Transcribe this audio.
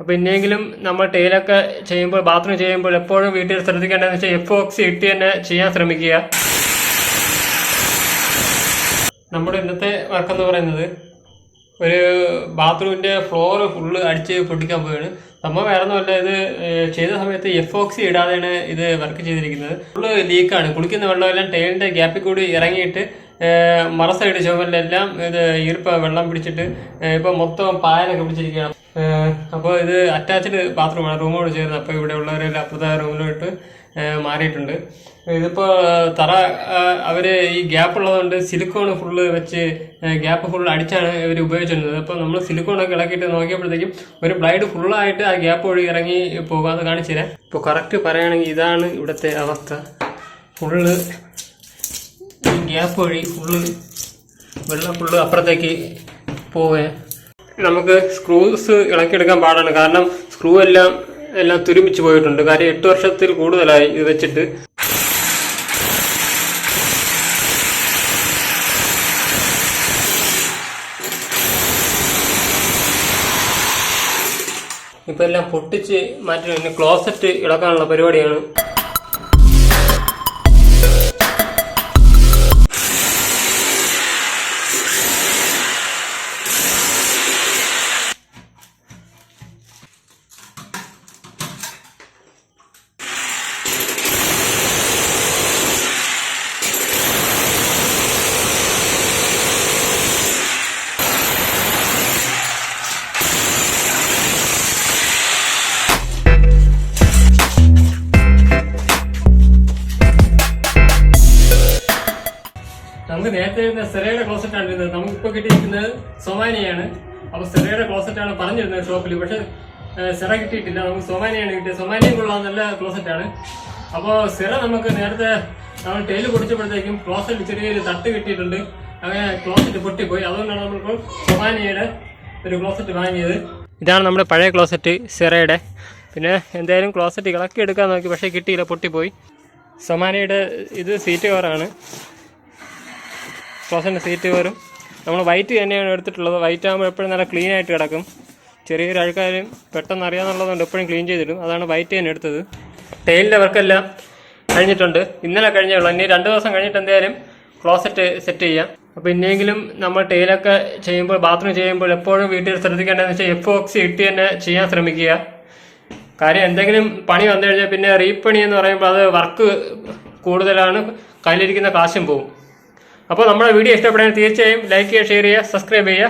അപ്പോൾ ഇനിയെങ്കിലും നമ്മൾ ടൈലൊക്കെ ചെയ്യുമ്പോൾ ബാത്റൂം ചെയ്യുമ്പോൾ എപ്പോഴും വീട്ടിൽ ശ്രദ്ധിക്കേണ്ടതെന്ന് വെച്ചാൽ എഫ് ഓക്സി ഇട്ട് തന്നെ ചെയ്യാൻ ശ്രമിക്കുക. നമ്മുടെ ഇന്നത്തെ വർക്ക് എന്ന് പറയുന്നത് ഒരു ബാത്റൂമിന്റെ ഫ്ലോർ ഫുള്ള് അടിച്ച് പൊട്ടിക്കാൻ പോവുകയാണ്. സംഭവം വേറെ ഒന്നുമല്ല ഇത് ചെയ്ത സമയത്ത് എഫ് ഓക്സി ഇടാതെയാണ് ഇത് വർക്ക് ചെയ്തിരിക്കുന്നത്. ഫുള്ള് ലീക്കാണ് കുളിക്കുന്ന വെള്ളമെല്ലാം ടൈലിന്റെ ഗ്യാപ്പിൽ കൂടി ഇറങ്ങിയിട്ട് മറ സൈഡ് ചുവരിലെല്ലാം ഇത് ഈർപ്പ വെള്ളം പിടിച്ചിട്ട് ഇപ്പോൾ ഇപ്പൊ മൊത്തം പായലൊക്കെ പിടിച്ചിരിക്കുകയാണ്. അപ്പോൾ ഇത് അറ്റാച്ച്ഡ് ബാത്റൂമാണ് റൂമോട് ചേർന്ന് അപ്പോൾ ഇവിടെ ഉള്ളവരെല്ലാം അപ്പുറത്തെ റൂമിലോട്ട് മാറിയിട്ടുണ്ട്. ഇതിപ്പോൾ തറ അവർ ഈ ഗ്യാപ്പ് ഉള്ളതുകൊണ്ട് സിലിക്കോൺ ഫുള്ള് വെച്ച് ഗ്യാപ്പ് ഫുൾ അടിച്ചാണ് ഇവർ ഉപയോഗിച്ചിരുന്നത്. അപ്പോൾ നമ്മൾ സിലിക്കോണൊക്കെ ഇളക്കിയിട്ട് നോക്കിയപ്പോഴത്തേക്കും ഒരു ബ്ലൈഡ് ഫുള്ളായിട്ട് ആ ഗ്യാപ്പ് വഴി ഇറങ്ങി പോകാതെ കാണിച്ചു തരാം. ഇപ്പോൾ കറക്റ്റ് പറയുകയാണെങ്കിൽ ഇതാണ് ഇവിടുത്തെ അവസ്ഥ. ഫുള്ള് ഗ്യാപ്പ് വഴി ഫുള്ള് വെള്ളം ഫുള്ള് അപ്പുറത്തേക്ക് പോവേ നമുക്ക് സ്ക്രൂസ് ഇളക്കിയെടുക്കാൻ പാടാണ്. കാരണം സ്ക്രൂ എല്ലാം എല്ലാം തുരുമിച്ച് പോയിട്ടുണ്ട്. കാര്യം എട്ട് വർഷത്തിൽ കൂടുതലായി ഇത് വെച്ചിട്ട്. ഇപ്പൊ എല്ലാം പൊട്ടിച്ച് മാറ്റി. ക്ലോസറ്റ് ഇളക്കാനുള്ള പരിപാടിയാണ്. നമുക്ക് നേരത്തെ ഇരുന്ന സെറയുടെ ക്ലോസറ്റ് ആണ് ഇരുന്നത്. നമുക്കിപ്പോ കിട്ടിയിരിക്കുന്നത് സൊമാനിയാണ് അപ്പൊ സെറയുടെ ക്ലോസറ്റ് ആണ് പറഞ്ഞിരുന്നത് ഷോപ്പിൽ. പക്ഷെ സെറ കിട്ടിയിട്ടില്ല. നമുക്ക് സൊമാനിയാണ് കിട്ടിയത്. സൊമാനിയും കൊള്ളാൻ നല്ല ക്ലോസറ്റ് ആണ് അപ്പോൾ സെറ നമുക്ക് നേരത്തെ നമ്മൾ ടൈൽ പൊടിച്ചപ്പോഴത്തേക്കും ക്ലോസറ്റ് ചെറിയൊരു തട്ട് കിട്ടിയിട്ടുണ്ട്. അങ്ങനെ ക്ലോസറ്റ് പൊട്ടിപ്പോയി. അതുകൊണ്ടാണ് നമ്മളിപ്പോൾ സൊമാനിയുടെ ഒരു ക്ലോസറ്റ് വാങ്ങിയത്. ഇതാണ് നമ്മുടെ പഴയ ക്ലോസറ്റ് സെറയുടെ. പിന്നെ എന്തായാലും ക്ലോസറ്റ് ഇളക്കി എടുക്കാൻ നോക്കി. പക്ഷേ കിട്ടിയില്ല. പൊട്ടിപ്പോയി. സൊമാനിയുടെ ഇത് സീറ്റ് കവറാണ് ക്ലോസിന്റെ സീറ്റ് വരും. നമ്മൾ വൈറ്റ് തന്നെയാണ് എടുത്തിട്ടുള്ളത്. വൈറ്റ് ആകുമ്പോൾ എപ്പോഴും നല്ല ക്ലീൻ ആയിട്ട് കിടക്കും. ചെറിയൊരു ആൾക്കാരും പെട്ടെന്ന് അറിയാമെന്നുള്ളതുകൊണ്ട് എപ്പോഴും ക്ലീൻ ചെയ്തിടും. അതാണ് വൈറ്റ് തന്നെ എടുത്തത്. ടൈലിന്റെ വർക്കെല്ലാം കഴിഞ്ഞിട്ടുണ്ട്. ഇന്നലെ കഴിഞ്ഞേ ഉള്ളൂ ഇനി രണ്ട് ദിവസം കഴിഞ്ഞിട്ട് എന്തായാലും ക്ലോസറ്റ് സെറ്റ് ചെയ്യാം. അപ്പോൾ ഇനിയെങ്കിലും നമ്മൾ ടൈലൊക്കെ ചെയ്യുമ്പോൾ ബാത്റൂം ചെയ്യുമ്പോൾ എപ്പോഴും വീട്ടിൽ ശ്രദ്ധിക്കേണ്ടതെന്ന് വെച്ചാൽ എഫ് ഓക്സി ഇട്ട് തന്നെ ചെയ്യാൻ ശ്രമിക്കുക. കാര്യം എന്തെങ്കിലും പണി വന്നു കഴിഞ്ഞാൽ പിന്നെ റീപ്പണി എന്ന് പറയുമ്പോൾ അത് വർക്ക് കൂടുതലാണ്. കയ്യിലിരിക്കുന്ന കാശും പോകും അപ്പോൾ നമ്മുടെ വീഡിയോ ഇഷ്ടപ്പെടാൻ തീർച്ചയായും ലൈക്ക് ചെയ്യുക ഷെയർ ചെയ്യുക സബ്സ്ക്രൈബ് ചെയ്യുക.